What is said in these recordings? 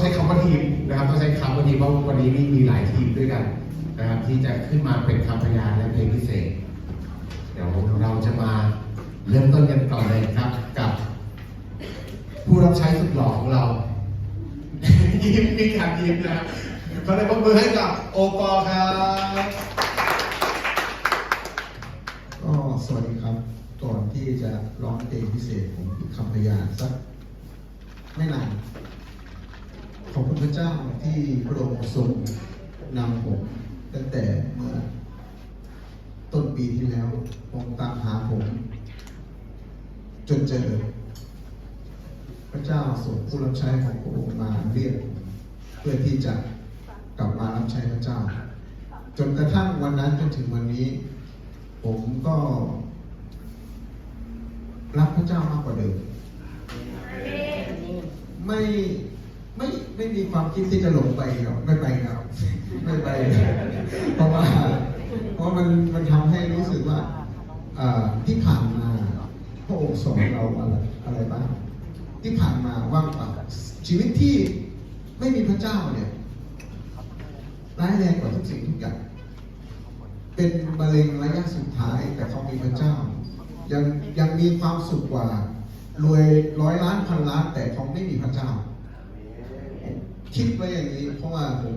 ใช้คำว่าทีมนะครับต้องใช้คำว่าทีมเพราะวันนี้นี่มีหลายทีมด้วยกันนะครับที่จะขึ้นมาเป็นคำพยานและเพลงพิเศษ เดี๋ยวเราจะมาเริ่มต้นกันก่อนเลยครับ กับผู้รับใช้สุดหล่อของเรา ยิ้มมีการยิ้มนะเขาเลยปรบมือให้กับโอปอลครับก็สวัสดีครับ ก่อนที่จะร้องเพลงพิเศษผมคำพยานสักไม่นาน ขอบคุณพระเจ้าที่พระองค์ทรงนำผมตั้งแต่เมื่อต้นปีที่แล้วองตามหาผม จนเจอ พระเจ้าส่งผู้รับใช้ของพระองค์มาเรียกเพื่อที่จะกลับมารับใช้พระเจ้า จนกระทั่งวันนั้นจนถึงวันนี้ ผมก็รักพระเจ้ามากกว่าเดิมไม่ ไม่ไม่มีความคิดที่จะหลงไปครับไม่ไปครับ ไม่ไป เพราะว่า เพราะมันมันทำให้รู้สึกว่าอ่าที่ผ่านมาพระองค์สอนเราอะไรอะไรบ้างที่ผ่านมาว่างเปล่าชีวิตที่ไม่มีพระเจ้าเนี่ยร้ายแรงกว่าทุกสิ่งทุกอย่างเป็นมะเร็งระยะสุดท้ายแต่เขามีพระเจ้า ยังยังมีความสุขกว่า รวยร้อยล้านพันล้านแต่เขาไม่มีพระเจ้า คิดไว้อย่างนี้ เพราะว่าผม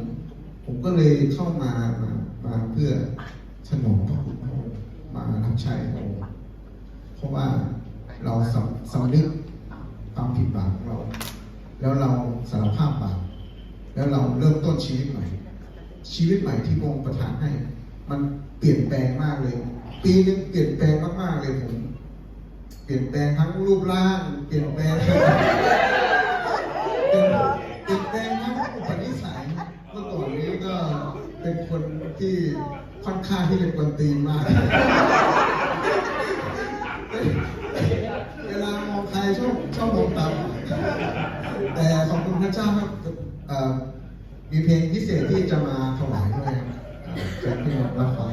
ผมก็เลยเข้ามามามาเพื่อสนองพระคุณพระองค์มารับใช้พระองค์เพราะว่าเราสำสำนึกความผิดบาปของเรา แล้วเราสารภาพบาปแล้วเราเริ่มต้นชีวิตใหม่ ชีวิตใหม่ที่พระองค์ประทานให้ มันเปลี่ยนแปลงมากเลย ปีหนึงเปลี่ยนแปลงมากๆเลยผม เปลี่ยนแปลงทั้งรูปร่าง เปลี่ยนแปลง ที่ค่อนข้างที่จะกวนตีนมาก เวลามองใครชอบชอบมองต่ำแต่ขอบคุณพระเจ้าครับมีเพลงพิเศษที่จะมาถวายด้วยครับเอ่อจะให้รับฟัง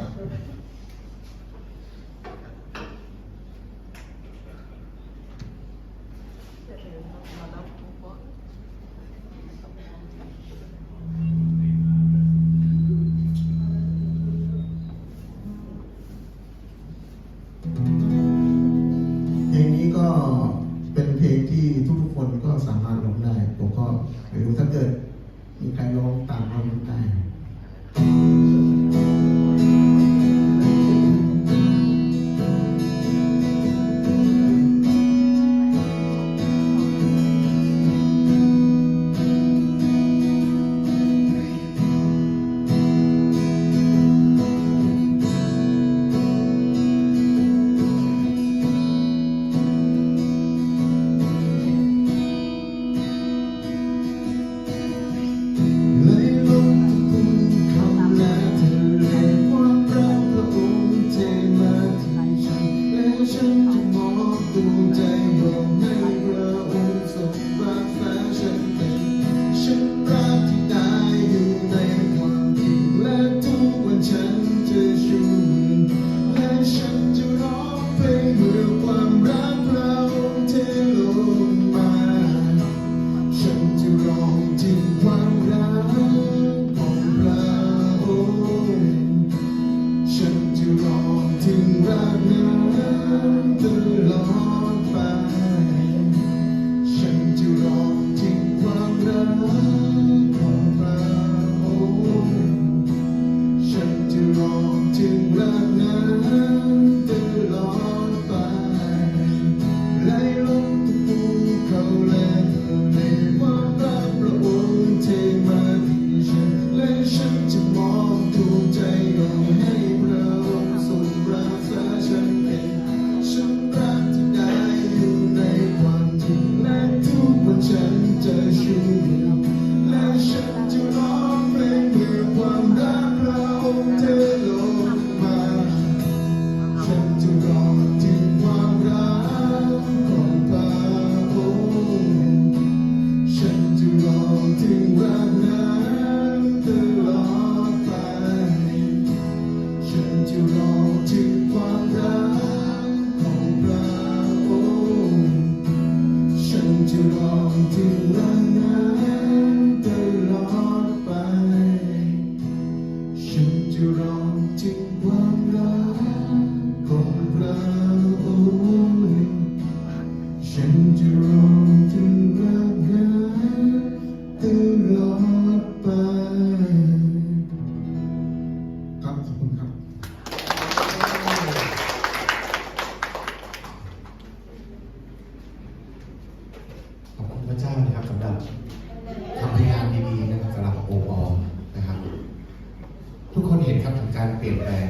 ลี่ยนแปลง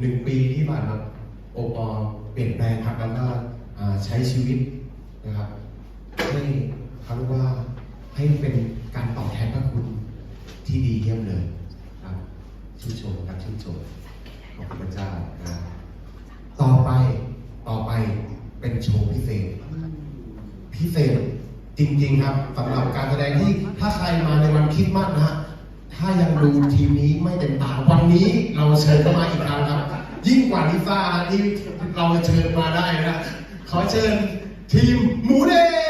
หนึ่งปีที่ผ่านมาโอปอเปลี่ยนแปลงครับแล้วก็ใช้ชีวิตนะครับให้เขาเรียกว่าให้เป็นการตอบแทนพระคุณที่ดีเยี่ยมเลยครับชื่นชมครับชื่นชมขอบคุณพระเจ้านะต่อไปต่อไปเป็นโชว์พิเศษ พิเศษจริง ๆ ครับสำหรับการแสดงที่ถ้าใครมาในวันคริดมากนะฮะ ถ้ายังดูทีมนี้ไม่เต็มตาวันนี้เราเชิญเข้ามาอีกครั้งครับ ยิ่งกว่าลิซ่าที่เราเชิญมาได้นะขอเชิญทีมหมูเด้ง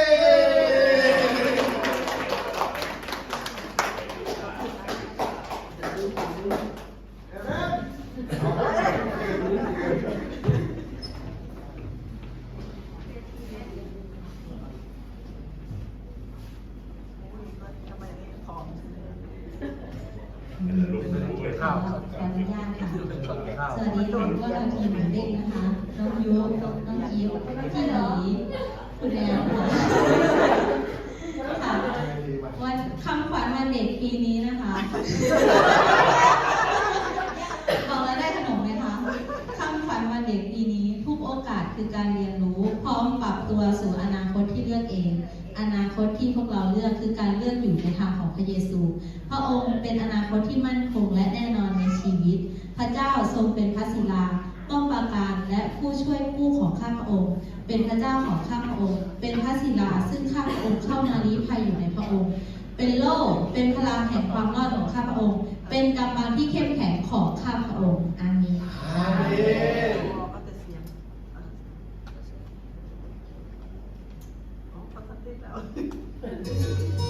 ข้าว ขออนุญาตค่ะ สวัสดีค่ะพวกเราทีมหมูเด้งนะคะ น้องยุน้องยิวพี่หลี คุณแอลค่ะค่ะวันคำขวัญวันเด็กปีนี้นะคะบอกแล้วได้ขนมไหมคะคำขวัญวันเด็กปีนี้ทุกโอกาสคือการเรียนรู้พร้อมปรับตัวสู่อนาคตที่เลือกเอง อนาคตที่พวกเราเลือกคือการเลือกอยู่ในทางของพระเยซู พระองค์เป็นอนาคตที่มั่นคงและแน่นอนในชีวิต พระเจ้าทรงเป็นพระศิลา ป้องปราการและผู้ช่วยผู้ของข้าพระองค์ เป็นพระเจ้าของข้าพระองค์ เป็นพระศิลาซึ่งข้าพระองค์เข้ามาลี้ภัยอยู่ในพระองค์ เป็นโล่เป็นพลังแห่งความรอดของข้าพระองค์ เป็นกำบังที่เข้มแข็งของข้าพระองค์อาเมนอาเมนก็จะเสียงอ๋อปกติแล้ว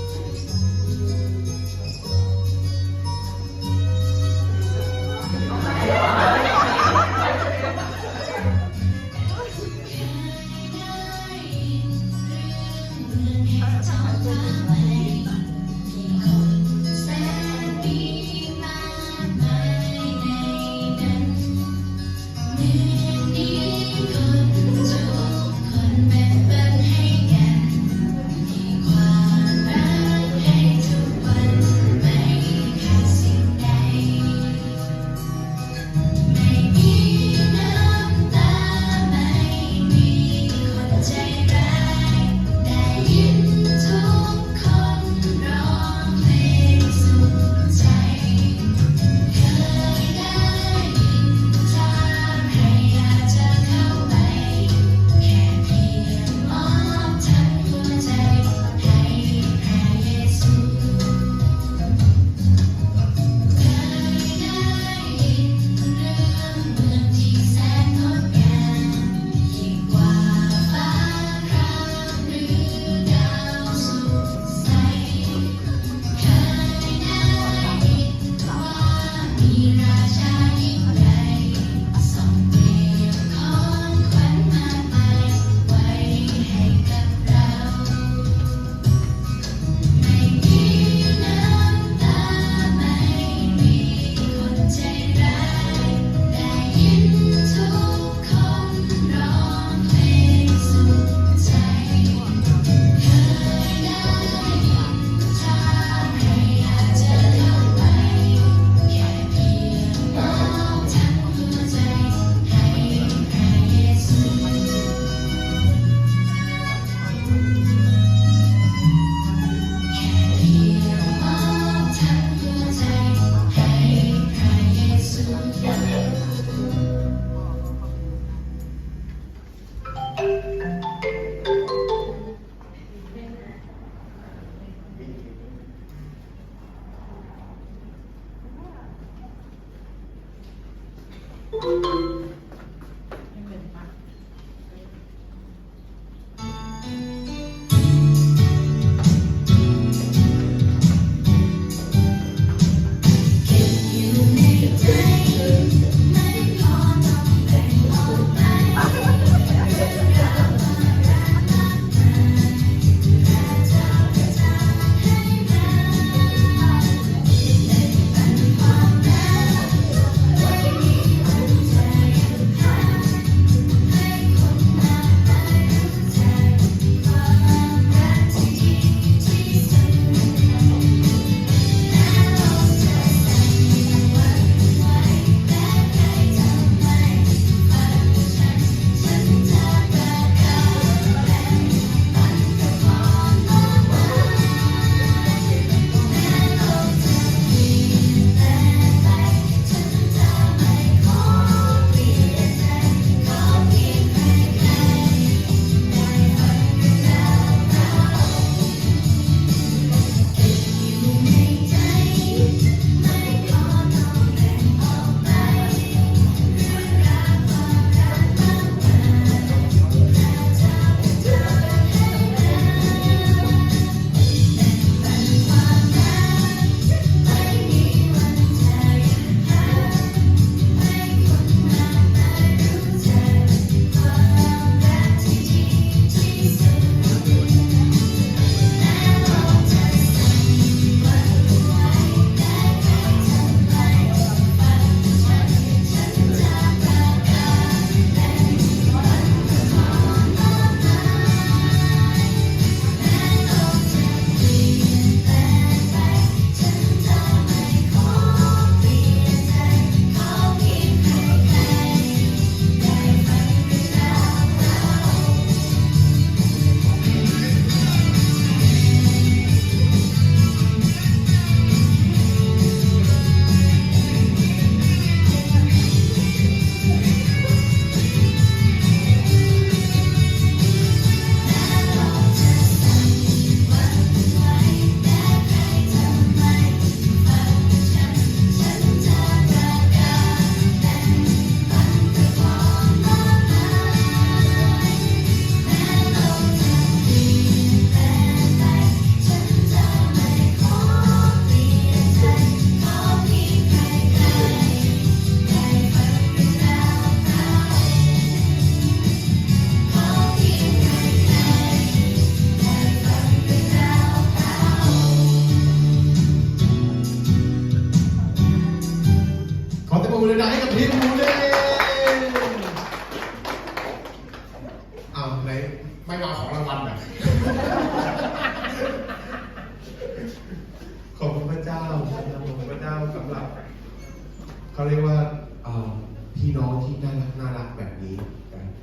แบบนี้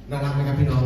น่ารักไหมครับพี่น้อง